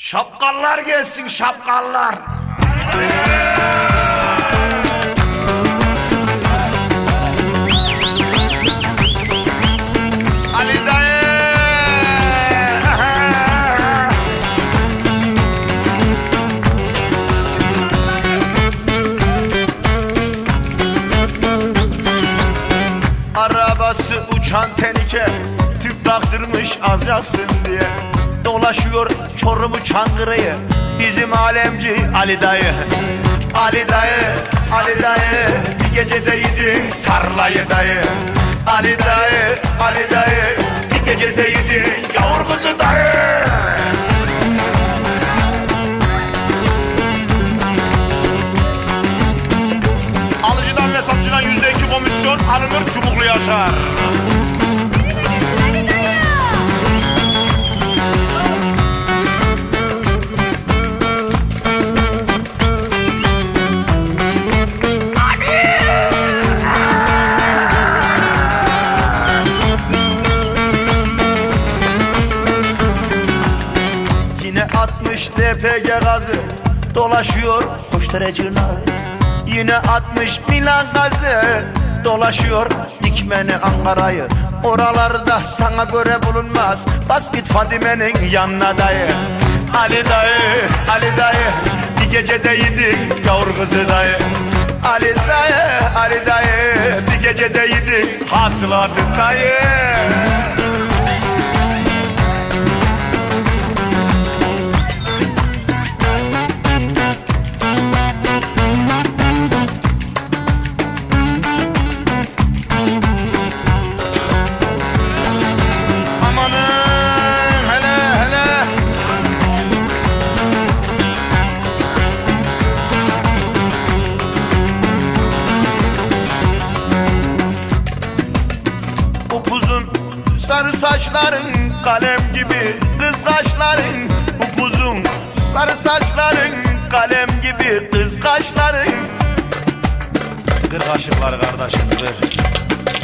Şapkallar gelsin şapkallar. Ali dayı. Arabası uçan tenike Tüp taktırmış az yaksın diye Dolaşıyor Çorum'u Çankırı'yı Bizim alemci Ali dayı. Ali dayı, Ali dayı. Bir gecede yedin tarlayı dayı. Ali dayı, Ali dayı. Bir gecede yedin yavur kızı dayı. Alıcıdan ve satıcıdan yüzde iki komisyon alınır çubuklu yaşar. Atmış LPG gazı Dolaşıyor. Koşturucuna Yine atmış Milan gazı Dolaşıyor. Dikmeni Ankara'yı Oralarda sana göre bulunmaz. Bas git Fadime'nin yanına dayı. Ali dayı, Ali dayı Bir gecede yedik yavur kızı dayı. Ali dayı, Ali dayı Bir gecede yedik hasılatı dayı sarı saçların kalem gibi kız kaşların Upuzun sarı saçların kalem gibi kız kaşların Kır kaşıkları kardeşim kır.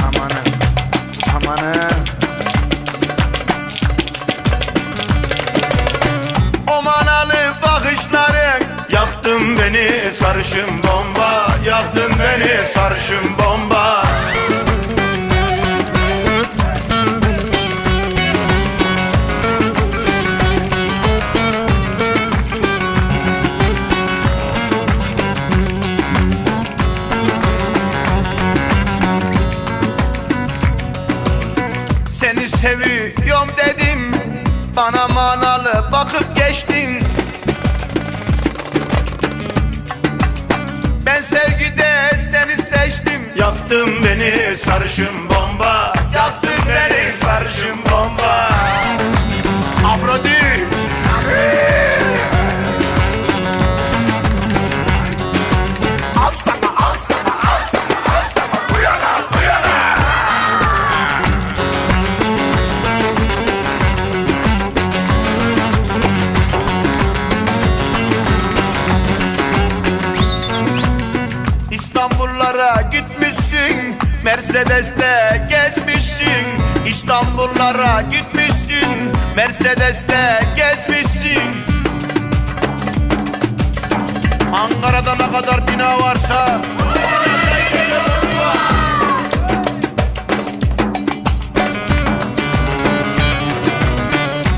Amanın amanın. O manalı bakışların Yaktın beni sarışın bomba Yaktın beni sarışın bomba Seviyorum dedim Bana manalı bakıp geçtin. Ben sevgide seni seçtim. Yaktın beni sarışın bomba. Yaktın beni sarışın bomba İstanbullara gitmişsin Mercedes'te gezmişsin. İstanbullara gitmişsin Mercedes'te gezmişsin. Ankara'da ne kadar bina varsa.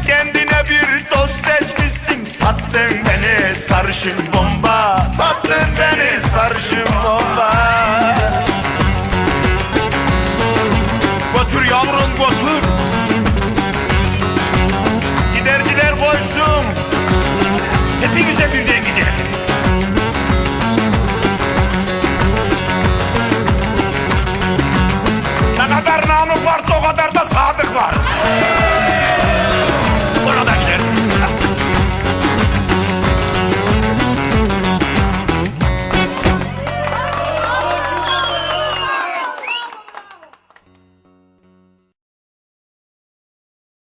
Kendine bir dost seçmişsin. Sattın beni sarışın bomba. Sattın beni o kadar da sadık var